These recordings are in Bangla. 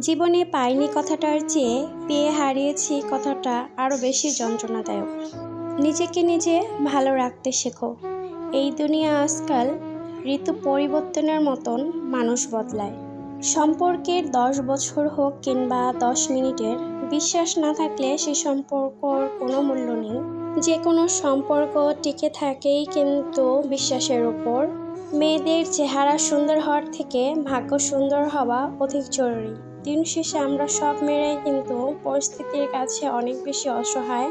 জীবনে পাইনি কথাটার চেয়ে পেয়ে হারিয়েছি কথাটা আরও বেশি যন্ত্রণাদায়ক। নিজেকে নিজে ভালো রাখতে শেখো। এই দুনিয়া আজকাল ঋতু পরিবর্তনের মতন মানুষ বদলায়। সম্পর্কের দশ বছর হোক কিংবা দশ মিনিটের, বিশ্বাস না থাকলে সে সম্পর্কর কোনো মূল্য নেই। যে কোনো সম্পর্ক টিকে থাকেই কিন্তু বিশ্বাসের উপর মেয়েদের চেহারা সুন্দর হওয়ার থেকে ভাগ্য সুন্দর হওয়া অধিক জরুরি। দিন শেষে আমরা সব মেয়েরাই কিন্তু পরিস্থিতির কাছে অনেক বেশি অসহায়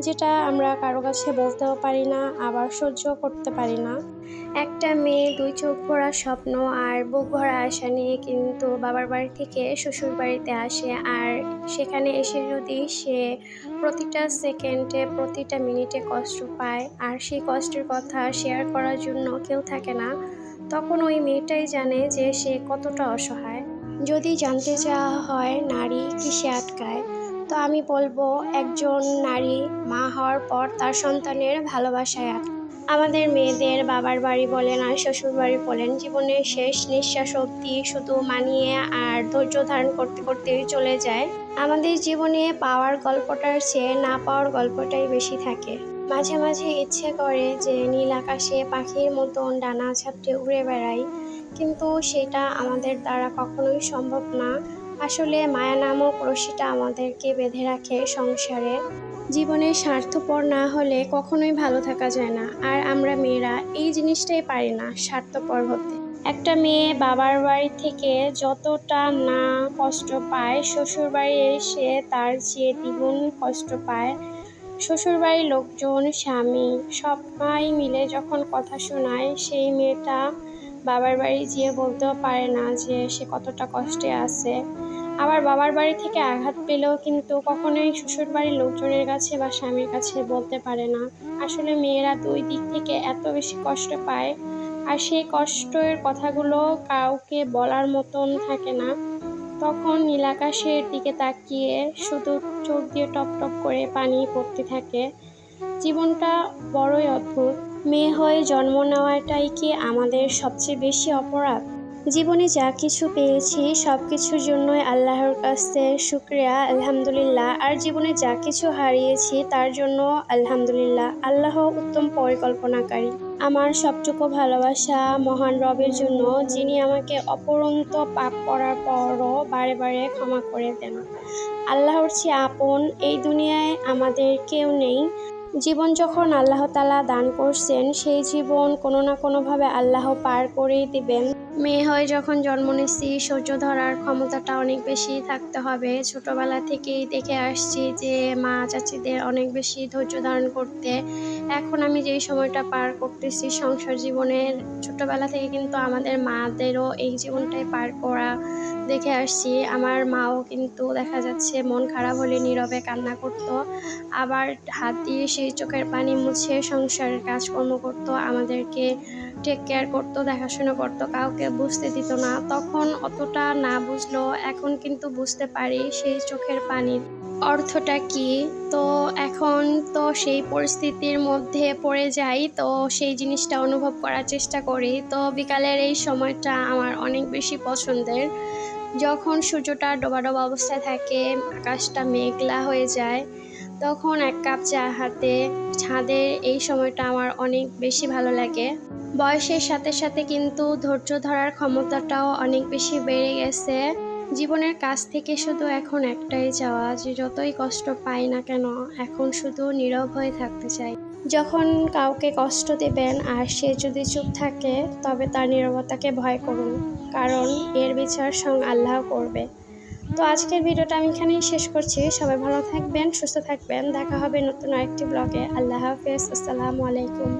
যেটা আমরা কারও কাছে বলতেও পারি না, আবার সহ্য করতে পারি না। একটা মেয়ে, দুই চোখ ভরা স্বপ্ন আর বুক ভরা আশা নিয়ে কিন্তু বাবার বাড়ি থেকে শ্বশুর বাড়িতে আসে আর সেখানে এসে যদি সে প্রতিটা সেকেন্ডে, প্রতিটা মিনিটে কষ্ট পায় আর সেই কষ্টের কথা শেয়ার করার জন্য কেউ থাকে না, তখন ওই মেয়েটাই জানে যে সে কতটা অসহায়। যদি জানতে চাওয়া হয়, নারী কিসে আটকায়? তো আমি বলব, একজন নারী মা হওয়ার পর তার সন্তানের ভালোবাসায় আটকায় আমাদের মেয়েদের বাবার বাড়ি বলেন আর শ্বশুর বাড়ি বলেন জীবনের শেষ নিঃশ্বাস অবধি শুধু মানিয়ে আর ধৈর্য ধারণ করতে করতেই চলে যায়। আমাদের জীবনে পাওয়ার গল্পটার চেয়ে না পাওয়ার গল্পটাই বেশি থাকে। মাঝে মাঝে ইচ্ছে করে যে নীল আকাশে পাখির মতন ডানা ছাপটে উড়ে বেড়াই, কিন্তু সেটা আমাদের দ্বারা কখনোই সম্ভব না। আসলে মায়া নামক রশিটা আমাদেরকে বেঁধে রাখে সংসারে। জীবনে স্বার্থপর না হলে কখনোই ভালো থাকা যায় না। আর আমরা মেয়েরা এই জিনিসটাই পারি না স্বার্থপর হতে। একটা মেয়ে বাবার বাড়ি থেকে যতটা না কষ্ট পায় শ্বশুর বাড়ি এসে তার চেয়ে দ্বিগুণ কষ্ট পায়। শ্বশুরবাড়ির লোকজন, স্বামী সবাই মিলে যখন কথা শোনায়, সেই মেয়েটা বাবার বাড়ি যেয়ে বলতেও পারে না যে সে কতটা কষ্টে আছে। আবার বাবার বাড়ি থেকে আঘাত পেলেও কিন্তু কখনোই শ্বশুর বাড়ির লোকজনের কাছে বা স্বামীর কাছে বলতে পারে না। আসলে মেয়েরা দুই দিক থেকে এত বেশি কষ্ট পায় আর সেই কষ্টের কথাগুলো কাউকে বলার মতন থাকে না। তখন নীলাকাশের দিকে তাকিয়ে শুধু চোখ দিয়ে টপ টপ করে পানি পড়তে থাকে। জীবনটা বড়ই অদ্ভুত। মেয়ে হয়ে জন্ম নেওয়াটাই কি আমাদের সবচেয়ে বেশি অপরাধ? জীবনে যা কিছু পেয়েছি সব কিছুর জন্যই আল্লাহর কাছে শুক্রিয়া, আলহামদুলিল্লাহ। আর জীবনে যা কিছু হারিয়েছি, তার জন্য আলহামদুলিল্লাহ। আল্লাহ উত্তম পরিকল্পনাকারী। আমার সবটুকু ভালোবাসা মহান রবের জন্য, যিনি আমাকে অপরন্ত পাপ করার পরও বারে বারে ক্ষমা করে দেন। আল্লাহর চেয়ে আপন এই দুনিয়ায় আমাদের কেউ নেই। জীবন যখন আল্লাহ তালা দান করছেন, সেই জীবন কোনো না কোনোভাবে আল্লাহ পার করেই দিবেন। মেয়ে হয়ে যখন জন্ম নিচ্ছি সহ্য ধরার ক্ষমতাটা অনেক বেশি থাকতে হবে। ছোটবেলা থেকেই দেখে আসছি যে, মা চাচিদের অনেক বেশি ধৈর্য ধারণ করতে। এখন আমি যেই সময়টা পার করতেছি, সংসার জীবনের ছোটবেলা থেকে কিন্তু আমাদের মাদেরও এই জীবনটাই পার করা দেখে আসছি। আমার মাও কিন্তু দেখা যাচ্ছে মন খারাপ হলে নীরবে কান্না করত। আবার হাত দিয়ে সেই চোখের পানি মুছে সংসারের কাজকর্ম করত, আমাদেরকে টেক কেয়ার করতো, দেখাশোনা করতো, কাউকে বুঝতে দিত না। তখন অতটা না বুঝলো এখন কিন্তু বুঝতে পারি সেই চোখের পানির অর্থটা কি। তো এখন তো সেই পরিস্থিতির মধ্যে পড়ে যাই, তো সেই জিনিসটা অনুভব করার চেষ্টা করি। তো বিকালের এই সময়টা আমার অনেক বেশি পছন্দের। যখন সূর্যটা ডোবা ডোবা অবস্থায় থাকে, আকাশটা মেঘলা হয়ে যায় তখন এক কাপ চা হাতে ছাদের এই সময়টা আমার অনেক বেশি ভালো লাগে। বয়সের সাথে সাথে কিন্তু ধৈর্য ধরার ক্ষমতাটাও অনেক বেশি বেড়ে গেছে। জীবনের কাছ থেকে শুধু এখন একটাই চাওয়া যে যতই কষ্ট পাই না কেন, এখন শুধু নীরব হয়ে থাকতে চাই। যখন কাউকে কষ্ট দেবেন আর সে যদি চুপ থাকে, তবে তার নীরবতাকে ভয় করুন, কারণ এর বিচার সং আল্লাহ করবে। তো আজকের ভিডিওটা আমি এখানেই শেষ করছি। সবাই ভালো থাকবেন, সুস্থ থাকবেন। দেখা হবে নতুন আরেকটি ব্লগে আল্লাহ হাফেজ। আসসালামু আলাইকুম।